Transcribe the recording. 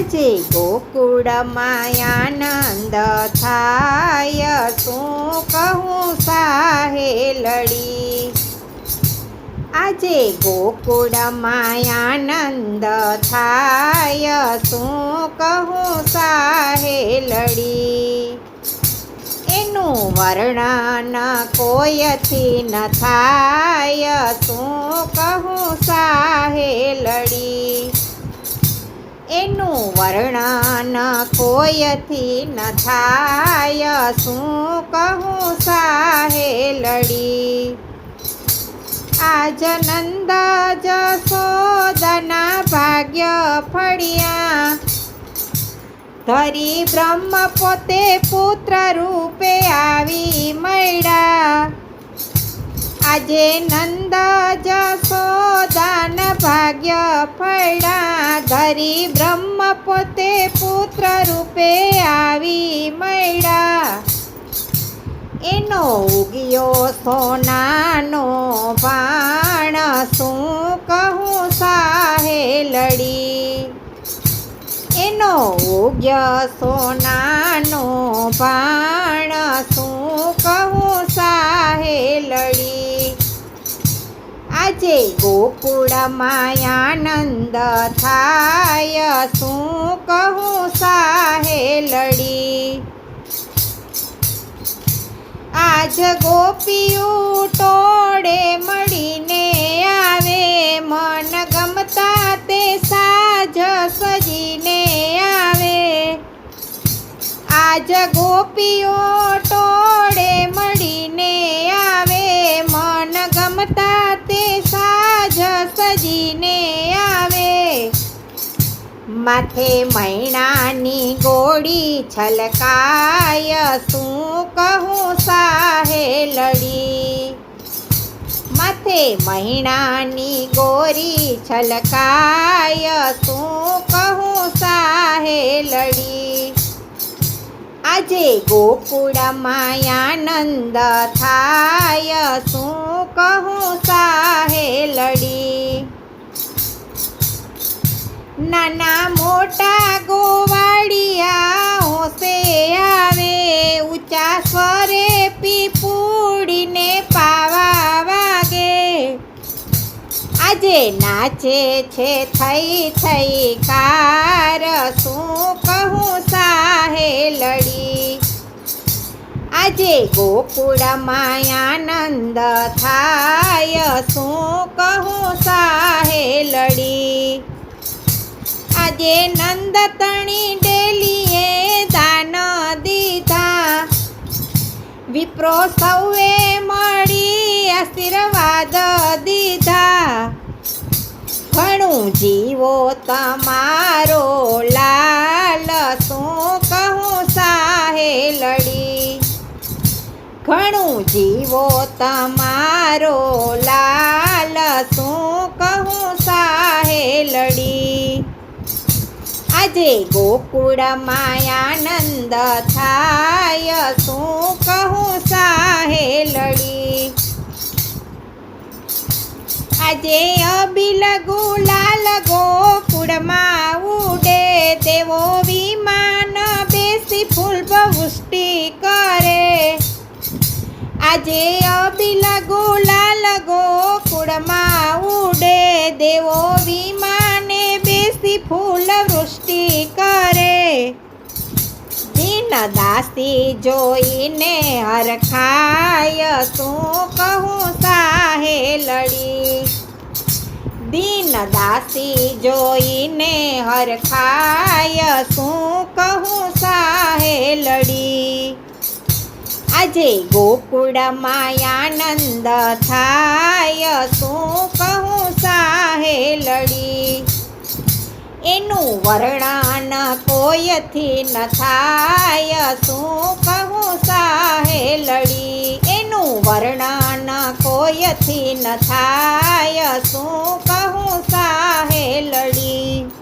આજે ગોકુળમાં આનંદ થાય, શું કહું સાહેલડી આજે ગોકુળમાં આનંદ થાય, શું કહું સાહેલડી એનું વર્ણન કોયથી ન થાય, શું કહું સાહેલડી એનું વર્ણન કોયથી ન થાય, શું કહું સાહેલડી? આજ નંદ જશોદના ભાગ્ય ફળ્યા. ધરી બ્રહ્મ પોતે પુત્ર રૂપે આવી મળ્યા. આજે નંદ જશોદાન ભાગ્ય ફળા ધરી બ્રહ્મ પોતે પુત્ર રૂપે આવી મળ્યા. એનો ઉગ્યો સોનાનો બાણ શું કહું સાહે લડી. એનો ઉગ્ય સોનાનો બાણ આજે ગોકુળમાં આનંદ થાય, શું કહું સાહેલડી આજ ગોપીયું ટોળે મળીને આવે, મન ગમતા તે સાજ સજીને આવે. આજ ગોપીઓ ટોળે મળીને સજીને આવે. માથે મૈણાની ગોળી છલકાય, શું કહું સાહે લડી. માથે મહિણાની ગોરી છલકાય, શું કહું સાહે લડી. આજે ગોકુળમાં આનંદ થાય, શું કહું સાહેલડી નાના મોટા ગોવાળિયા હોશે આવે ઊંચા સ્વરે પીપુડીને પાવા વાગે. આજે નાચે છે થઈ થઈ કાર, શું કહું સાહેલડી આજે ગોકુળમાં આનંદ થાય, શું કહું સાહેલડી આજે નંદ તણી ડેલીએ દાન દીધા. વિપ્રો સૌએ મળી આશીર્વાદ દીધા. ઘણું જીવો તમારો લાલ શું કહું સાહે લડી. ઘણું જીવો તમારો લાલ આજે ગોકુળમાં આનંદ થાય, શું કહું સાહેલડી આજે અબિલ ગુલાલ ગોકુળમાં ઉડે તેવો વિમાન બેસી પુષ્ટિ કરે. આજે અબિલ ગુલાલ ગોકુળમાં ઉડે દેવો વિમાને દાસી જોઈને હરખાય શું કહું સાહેલડી દીન દાસી જોઈને હરખાય શું કહું સાહેલડી આજે ગોકુળમાં આનંદ થાય શું કહું સાહેલડી એનું વર્ણન કોયથી ન થાય શું કહું સાહેલડી એનું વર્ણન કોઈથી ન થાય શું કહું સાહેલડી